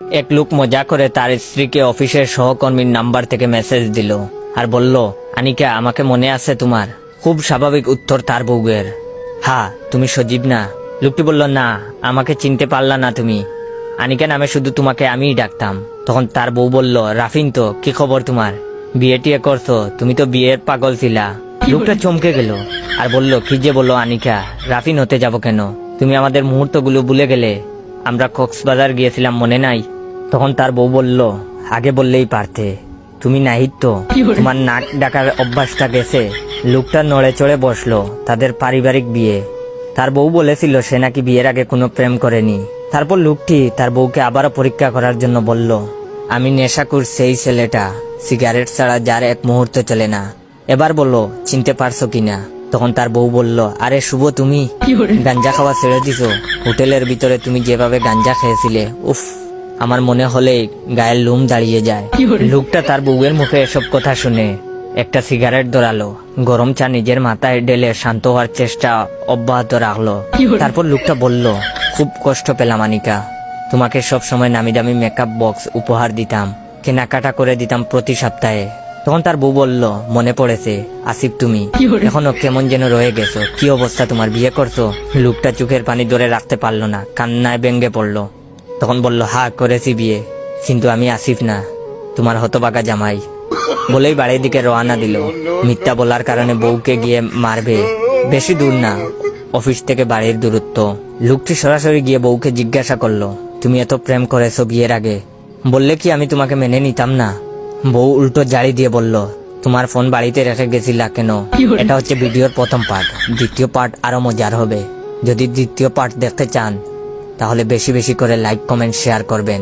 এক লোক মজা করে তার স্ত্রীকে অফিসের সহকর্মীর নাম্বার থেকে মেসেজ দিল আর বলল আনিকা আমাকে মনে আছে তোমার। খুব স্বাভাবিক উত্তর তার বউয়ের। হ্যাঁ তুমি সজীব না? লোকটি বলল না আমাকে চিনতে পারলা না তুমি। আনিকা নামে শুধু তোমাকে আমিই ডাকতাম। তখন তার বউ বলল রাফিন তো কি খবর তোমার? বিয়ে টিয়ে করছ তুমি তো বিয়ের পাগল ছিলা। লোকটা চমকে গেল আর বলল কি যে বলল আনিকা রাফিন হতে যাব কেন? তুমি আমাদের মুহূর্তগুলো ভুলে গেলে আমরা কক্সবাজার গিয়েছিলাম মনে নাই? তখন তার বউ বলল আগে বললেই পারতে। তুমি নাহিত তো? তোমার নাক ডাকার অভ্যাসটা গেছে। লোকটা নড়ে চড়ে বসল তাদের পারিবারিক বিয়ে। তার বউ বলেছিল সে নাকি বিয়ের আগে কোনো প্রেম করেনি। তারপর লোকটি তার বউকে আবারও পরীক্ষা করার জন্য বলল আমি নেশা নেশাকুর সেই ছেলেটা। সিগারেট ছাড়া যার এক মুহূর্ত চলে না। এবার বলল চিনতে পারছ কিনা? তখন তার বউ বলল আরে শুভ তুমি গাঞ্জা খাওয়া ছেড়ে দিছো। হোটেলের ভিতরে তুমি যেভাবে গাঞ্জা খেয়েছিলে উফ আমার মনে হলে গায়ের লোম দাঁড়িয়ে যায়। লোকটা তার বউয়ের মুখে এসব কথা শুনে একটা সিগারেট ধরালো গরম চা নিজের মাথায় ঢেলে শান্ত হওয়ার চেষ্টা অব্যাহত রাখল। তারপর লোকটা বলল খুব কষ্ট পেলাম আনিকা। তোমাকে সব সময় নামি দামি মেকআপ বক্স উপহার দিতাম কেনাকাটা করে দিতাম প্রতি সপ্তাহে। তখন তার বউ বলল মনে পড়েছে আসিফ তুমি। এখনও কেমন যেন রয়ে গেছো। কি অবস্থা তোমার বিয়ে করছ? লোকটা চোখের পানি ধরে রাখতে পারল না কান্নায় ব্যঙ্গে পড়ল। তখন বলল হা করেছি বিয়ে কিন্তু আমি আসিফ না তোমার হতবাগা জামাই। বলেই বাড়ির দিকে রওনা দিল। মিথ্যা বলার কারণে বউকে গিয়ে মারবে বেশি দূর না অফিস থেকে বাড়ির দূরত্ব। লোকটি সরাসরি গিয়ে বউকে জিজ্ঞাসা করল তুমি এত প্রেম করেছ বিয়ের আগে? বললে কি আমি তোমাকে মেনে নিতাম না। বউ উল্টো জাড়ি দিয়ে বলল, তোমার ফোন বাড়িতে রেখে গেছিলা কেন? এটা হচ্ছে ভিডিওর প্রথম পার্ট দ্বিতীয় পার্ট আরও মজার হবে। যদি দ্বিতীয় পার্ট দেখতে চান, তাহলে বেশি বেশি করে লাইক কমেন্ট শেয়ার করবেন।